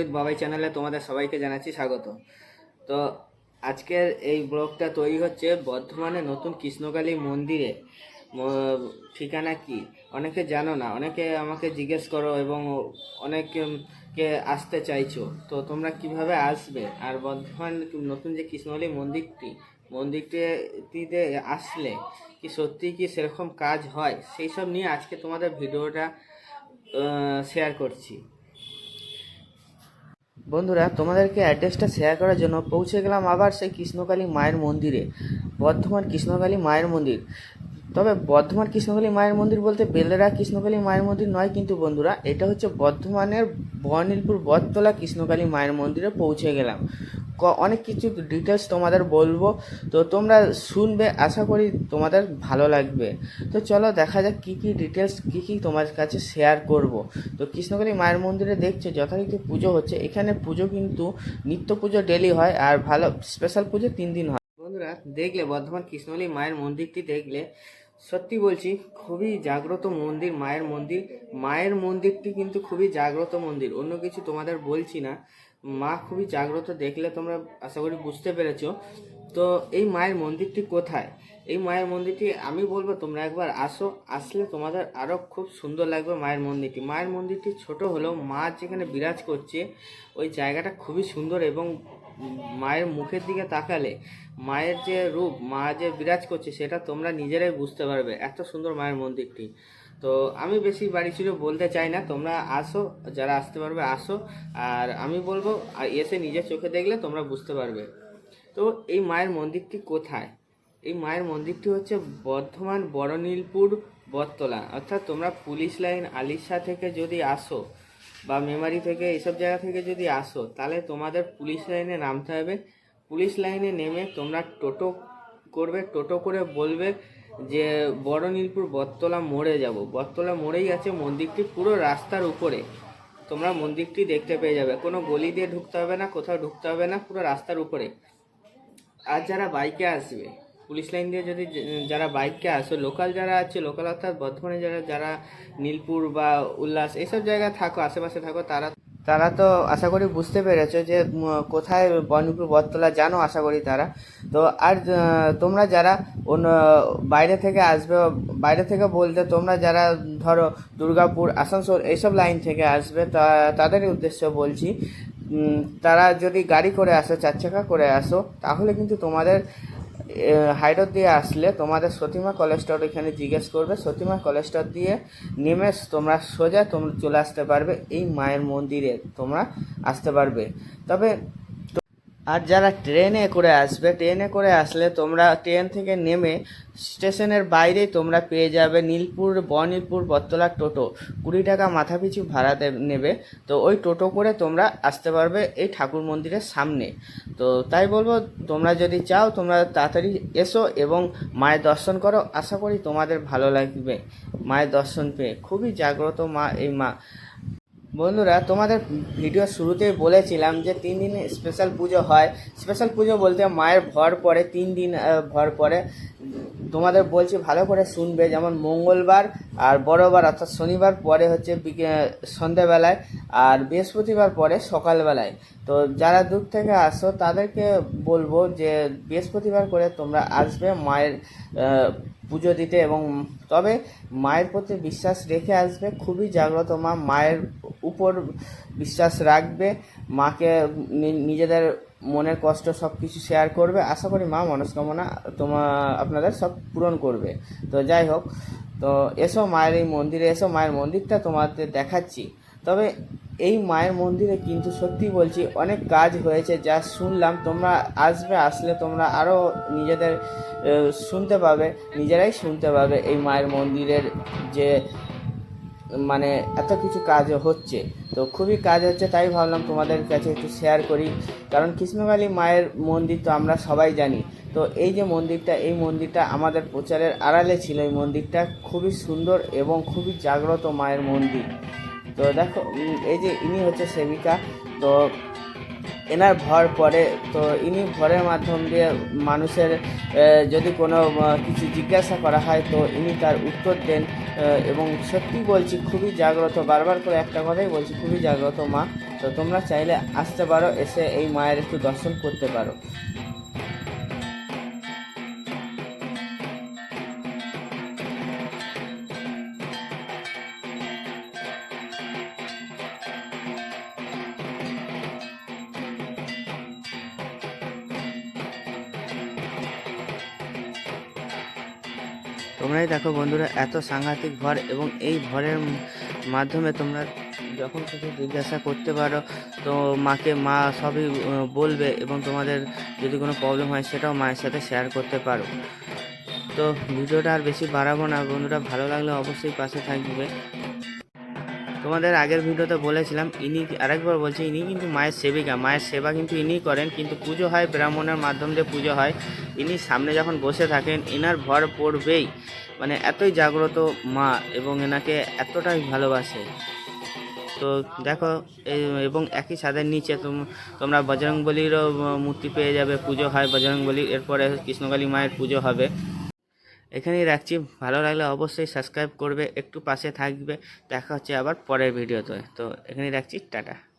With বাবাই চ্যানেলে তোমাদের সবাইকে জানাচ্ছি স্বাগত। তো আজকের এই ব্লগটা তৈরি হচ্ছে বর্ধমানে নতুন কৃষ্ণকালী মন্দিরে। ঠিকানা কি? অনেকে জানো না, অনেকে আমাকে জিজ্ঞেস করো এবং অনেকে আসতে চাইছো। তো তোমরা কীভাবে আসবে? আর বর্ধমান নতুন যে কৃষ্ণকালী মন্দিরটি, মন্দিরটিতে আসলে কি সত্যি কি সেরকম কাজ হয়? সেই সব নিয়ে আজকে তোমাদের ভিডিওটা শেয়ার করছি। বন্ধুরা, তোমাদেরকে অ্যাড্রেসটা শেয়ার করার জন্য পৌঁছে গেলাম আবার সেই কৃষ্ণকালী মায়ের মন্দিরে, বর্ধমান কৃষ্ণকালী মায়ের মন্দির। তবে বর্ধমান কৃষ্ণকালী মায়ের মন্দির বলতে বেলেরা কৃষ্ণকালী মায়ের মন্দির নয় কিন্তু বন্ধুরা, এটা হচ্ছে বর্ধমানের বর্ণিলপুর বটতলা কৃষ্ণকালী মায়ের মন্দিরে পৌঁছে গেলাম। অনেক কিছু ডিটেলস তোমাদের বলব, তো তোমরা শুনবে, আশা করি তোমাদের ভালো লাগবে। তো চলো দেখা যাক কী কী ডিটেলস কী কী তোমার কাছে শেয়ার করব। তো কৃষ্ণকালী মায়ের মন্দিরে দেখছ যথারীতি পুজো হচ্ছে, এখানে পুজো কিন্তু নিত্য পুজো ডেলি হয়, আর ভালো স্পেশাল পুজো তিন দিন হয়। বন্ধুরা দেখলে, বর্ধমান কৃষ্ণকালী মায়ের মন্দিরটি দেখলে, সত্যি বলছি, খুবই জাগ্রত মন্দির, মায়ের মন্দির। মায়ের মন্দিরটি কিন্তু খুবই জাগ্রত মন্দির, অন্য কিছু তোমাদের বলছি না। মা খুবই জাগ্রত দেখলে তোমরা আশা করি বুঝতে পেরেছ। তো এই মায়ের মন্দিরটি কোথায়? এই মায়ের মন্দিরটি, আমি বলব তোমরা একবার আসো, আসলে তোমাদের আরও খুব সুন্দর লাগবে মায়ের মন্দিরটি। মায়ের মন্দিরটি ছোট হলেও মা যেখানে বিরাজ করছে, ওই জায়গাটা খুবই সুন্দর এবং মায়ের মুখের দিকে তাকালে, মায়ের যে রূপ, মা যে বিরাজ করছে, সেটা তোমরা নিজেরাই বুঝতে পারবে। এত সুন্দর মায়ের মন্দিরটি। তো আমি বেশি বাড়ি ছিল বলতে চাই না, তোমরা আসো, যারা আসতে পারবে আসো। আর আমি বলব, আর এসে নিজের চোখে দেখলে তোমরা বুঝতে পারবে। তো এই মায়ের মন্দিরটি কোথায়? এই মায়ের মন্দিরটি হচ্ছে বর্ধমান বড়নীলপুর বটতলা। অর্থাৎ তোমরা পুলিশ লাইন আলিশা থেকে যদি আসো বা মেমারি থেকে এইসব জায়গা থেকে যদি আসো, তাহলে তোমাদের পুলিশ লাইনে নামতে হবে। পুলিশ লাইনে নেমে তোমরা টোটো করবে, টোটো করে বলবে যে, বড় নীলপুর বটতলা মোড়ে যাব। বটতলা মোড়েই আছে মন্দিরটি, পুরো রাস্তার উপরে। তোমরা মন্দিরটি দেখতে পেয়ে যাবে। কোনো গলি দিয়ে ঢুকতে হবে না, কোথাও ঢুকতে হবে না, পুরো রাস্তার উপরে। আর যারা বাইকে আসবে পুলিশ লাইন দিয়ে যদি যারা বাইককে আসো, লোকাল যারা আছে, লোকাল অর্থাৎ বর্ধমানে যারা যারা নীলপুর বা উল্লাস এইসব জায়গায় থাকো, আশেপাশে থাকো, তারা তারা তো আশা করি বুঝতে পেরেছ যে কোথায় বর্ণপুর বটতলা জানো, আশা করি তারা। তো আর তোমরা যারা অন্য, বাইরে থেকে আসবে, বাইরে থেকে বলতে তোমরা যারা, ধরো, দুর্গাপুর, আসানসোল এইসব লাইন থেকে আসবে, তা তাদেরই উদ্দেশ্য বলছি তারা যদি গাড়ি করে আসো, চার চাকা করে আসো, তাহলে কিন্তু তোমাদের হাইডর দিয়ে আসলে তোমাদের সতীমা কলেস্টর এখানে জিজ্ঞেস করবে। সতীমা কলেস্টর দিয়ে নেমে তোমরা সোজা তোমরা চলে আসতে পারবে এই মায়ের মন্দিরে, তোমরা আসতে পারবে। তবে আর যারা ট্রেনে করে আসবে, ট্রেনে করে আসলে তোমরা ট্রেন থেকে নেমে স্টেশনের বাইরেই তোমরা পেয়ে যাবে নীলপুর বনীলপুর বটতলা টোটো। কুড়ি টাকা মাথা পিছু ভাড়া নেবে। তো ওই টোটো করে তোমরা আসতে পারবে এই ঠাকুর মন্দিরের সামনে। তো তাই বলব, তোমরা যদি চাও তোমরা তাড়াতাড়ি এসো এবং মায়ের দর্শন করো। আশা করি তোমাদের ভালো লাগবে মায়ের দর্শন পেয়ে। খুবই জাগ্রত মা এই মা। বন্ধুরা, তোমাদের ভিডিও শুরুতেই বলেছিলাম যে তিন দিন স্পেশাল পুজো হয়। স্পেশাল পুজো বলতে মায়ের ভর পরে তিন দিন ভর পরে তোমাদের বলছি ভালো করে শুনবে, যেমন মঙ্গলবার আর বড়বার, অর্থাৎ শনিবার পরে হচ্ছে সন্ধেবেলায় আর বৃহস্পতিবার পরে সকালবেলায়। তো যারা দূর থেকে আসো, তাদেরকে বলব যে বৃহস্পতিবার করে তোমরা আসবে মায়ের পুজো দিতে এবং তবে মায়ের প্রতি বিশ্বাস রেখে আসবে, খুবই জাগ্রত মা, মায়ের উপর বিশ্বাস রাখবে, মাকে নিজেদের মনের কষ্ট সব কিছু শেয়ার করবে। আশা করি মা মনস্কামনা তোমা, আপনাদের সব পূরণ করবে। তো যাই হোক, তো এসো মায়ের এই মন্দিরে, এসো মায়ের মন্দিরটা তোমাদের দেখাচ্ছি। তবে এই মায়ের মন্দিরে কিন্তু সত্যি বলছি অনেক কাজ হয়েছে, যা শুনলাম তোমরা আসবে, আসলে তোমরা আরও নিজেদের শুনতে পাবে, নিজেরাই শুনতে পাবে এই মায়ের মন্দিরের যে মানে এত কিছু কাজ হচ্ছে। তো খুবই কাজ হচ্ছে, তাই ভাবলাম তোমাদের কাছে একটু শেয়ার করি। কারণ কৃষ্ণকালী মায়ের মন্দির তো আমরা সবাই জানি। তো এই যে মন্দিরটা, এই মন্দিরটা আমাদের প্রচারের আড়ালে ছিল, এই মন্দিরটা খুবই সুন্দর এবং খুবই জাগ্রত মায়ের মন্দির। তো দেখো এই যে ইনি হচ্ছে সেবিকা, তো এনার ভর পড়ে, তো ইনি ভরের মাধ্যম দিয়ে মানুষের যদি কোনো কিছু জিজ্ঞাসা করা হয়, তো ইনি তার উত্তর দেন এবং সত্যি বলছি, খুবই জাগ্রত, বারবার করে একটা কথাই বলছি, খুবই জাগ্রত মা। তো তোমরা চাইলে আসতে পারো, এসে এই মায়ের একটু দর্শন করতে পারো। তোমরাই দেখো বন্ধুরা, এত সাংঘাতিক ভর এবং এই ভরের মাধ্যমে তোমরা যখন থেকে জিজ্ঞাসা করতে পারো, তো মাকে মা সবই বলবে এবং তোমাদের যদি কোনো প্রবলেম হয় সেটাও মায়ের সাথে শেয়ার করতে পারো। তো ভিডিওটা আর বেশি বাড়াবো না, বন্ধুরা ভালো লাগলে অবশ্যই পাশে থাকবে। তোমাদের আগের ভিডিওতে বলেছিলাম, ইনি আরেকবার বলছি, ইনি কিন্তু মায়ের সেবিকা, মায়ের সেবা কিন্তু ইনিই করেন, কিন্তু পুজো হয় ব্রাহ্মণের মাধ্যম দিয়ে পুজো হয়। ইনি সামনে যখন বসে থাকেন এনার ভর পড়বেই। মানে এতই জাগ্রত মা এবং এনাকে এতটাই ভালোবাসে। তো দেখো এবং একই ছাদের নিচে তোম- তোমরা বজরংবলিরও মূর্তি পেয়ে যাবে, পুজো হয় বজরংবলী এরপরে কৃষ্ণকালী মায়ের পুজো হবে। এখানেই রাখছি। ভালো লাগলে অবশ্যই সাবস্ক্রাইব করবে, একটু পাশে থাকবে। দেখা হচ্ছে আবার পরের ভিডিওতে। তো এখানেই রাখছি। টাটা।